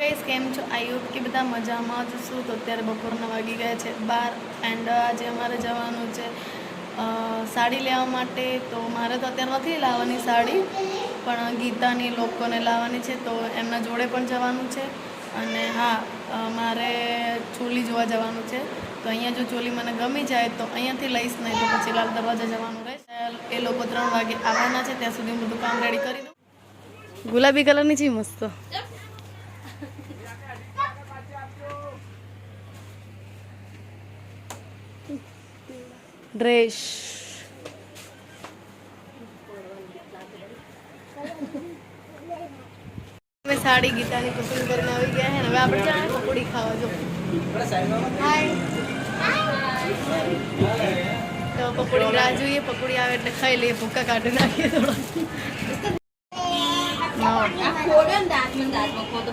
Guys, કેમ છો? Hope કે બધા મજામાં જ છું. તો અત્યારે બપોરના વાગી ગયા છે બાર એન્ડ આજે અમારે જવાનું છે સાડી લેવા માટે. તો મારે તો અત્યારે નથી લાવવાની સાડી, પણ ગીતાની લોકોને લાવવાની છે, તો એમના જોડે પણ જવાનું છે. અને હા મારે ચોલી જોવા જવાનું છે. તો અહીંયા જો ચોલી મને ગમી જાય, તો અહીંયાથી લઈશ, નહીં તો પછી લાલ દરવાજા જવાનું રહેશે. એ લોકો ત્રણ વાગે આવવાના છે, ત્યાં સુધી હું બધું કામ રેડી કરી દઉં. ગુલાબી કલરની છે મસ્ત. ડ્રેસ અમે સાડી ગીતાની પસંદ કરીને આવી ગયા છે હવે આપણે જાય પકોડી ખાવા જો. તો પકોડી રાહ જોઈએ પકોડી આવે એટલે ખાઈ લઈએ ભૂકા કાઢી નાખીએ થોડો.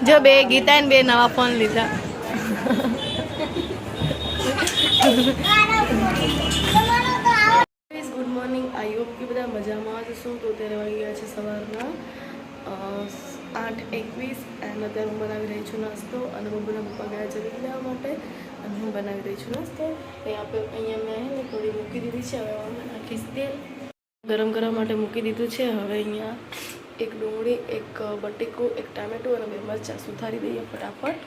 જો બે ગીતા ને બે નવા ફોન લીધા. છું તો અત્યારે વાગી ગયા છે સવારના. આઠ એકવીસ અને અત્યારે હું બનાવી રહી છું નાસ્તો અને બબુના પપ્પા ગયા છે લેવા માટે અને હું બનાવી રહી છું નાસ્તો. અહીંયા આપણે અહીંયા મેં થોડી મૂકી દીધી છે, હવે અમે નાખીશ તેલ. ગરમ કરવા માટે મૂકી દીધું છે, હવે અહીંયા એક ડુંગળી, એક બટેકું, એક ટામેટું અને બે મરચાં સુધારી દઈએ ફટાફટ.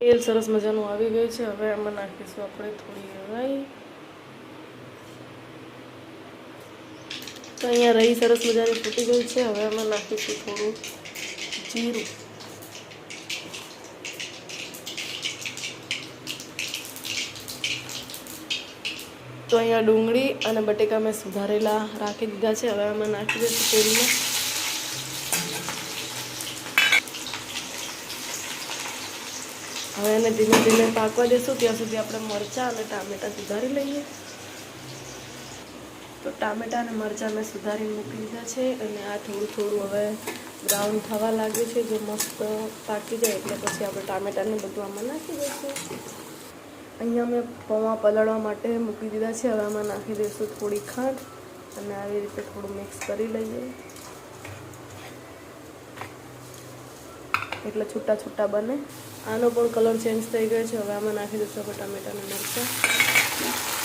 તેલ સરસ મજાનું આવી ગયું છે, હવે એમાં નાખીશું આપણે થોડી રાઈ તો અહીંયા રહી સરસ મજાની ફૂટી ગઈ છે. હવે એમાં નાખીશું થોડું જીરું. તો અહીંયા ડુંગળી અને બટેકા મેં સુધારેલા રાખી દીધા છે. હવે અમે નાખી દઈશું તેલમાં હવે એને ધીમે ધીમે પાકવા દેશું. ત્યાં સુધી આપણે મરચાં અને ટામેટાં સુધારી લઈએ. તો ટામેટાં અને મરચાં મેં સુધારીને મૂકી દીધા છે અને આ થોડું થોડું હવે બ્રાઉન થવા લાગ્યું છે, જો મસ્ત પાકી જાય એટલે પછી આપણે ટામેટાને બધું આમાં નાખી દઈશું. અહીંયા મેં પૌવા પલાળવા માટે મૂકી દીધા છે, હવે આમાં નાખી દઈશું થોડી ખાંડ અને આવી રીતે થોડું મિક્સ કરી લઈએ. એટલે છૂટા છૂટા બને. આનો પણ કલર ચેન્જ થઈ ગયો છે, હવે આમાં નાખી દઈશું આપણે ટામેટાને મરચાં.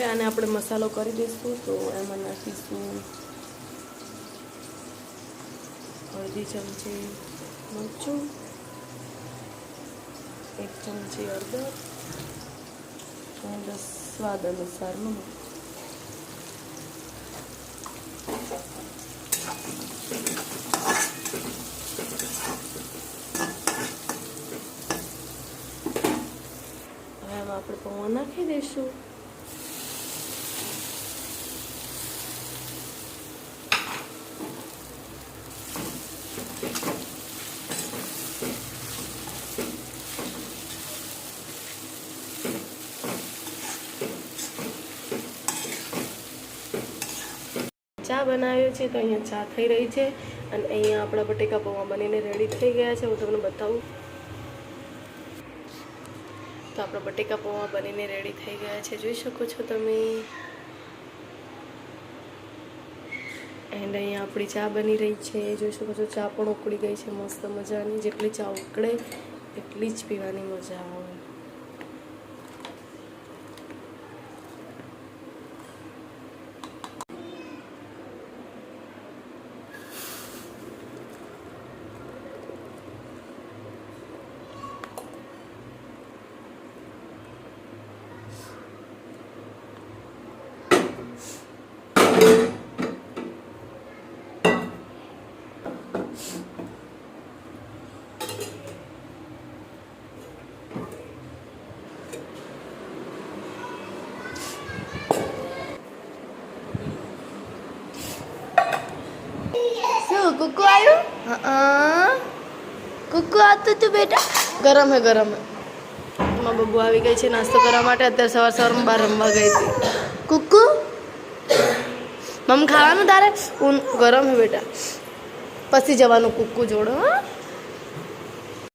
હવે આને આપણે મસાલો કરી દઈશું, તો એમાં નાખીશું અડધી ચમચી મરચું, એક ચમચી હળદર, અને સ્વાદ અનુસાર નમક આપણે પૌવા નાખી દઈશું. ચા બનાવ્યો છે તો અહીંયા ચા થઈ રહી છે અને અહીંયા આપણા બટેકા પૌવા બનીને રેડી થઈ ગયા છે. હું તમને બતાવું. તો આપણા બટેકા પૌવા બનીને રેડી થઈ ગયા છે. જોઈ શકો છો તમે. એન્ડ અહીંયા આપણી ચા બની રહી છે. જોઈ શકો છો ચા પણ ઉકળી ગઈ છે. મસ્ત મજાની. જેટલી ચા ઉકળે, એટલી જ પીવાની મજા આવે. શું કુકુ આવ્યું? કુકુ આવતું તું બેટા? ગરમ હે ગરમ હે. બબુ આવી ગઈ છે નાસ્તો કરવા માટે. અત્યારે સવાર સવારમાં બહાર રમવા ગઈ હતી. કુકુ? મમ ખાવાનું તારે? ઊન ગરમ હે બેટા. પછી જવાનું કુકુ જોડો હા?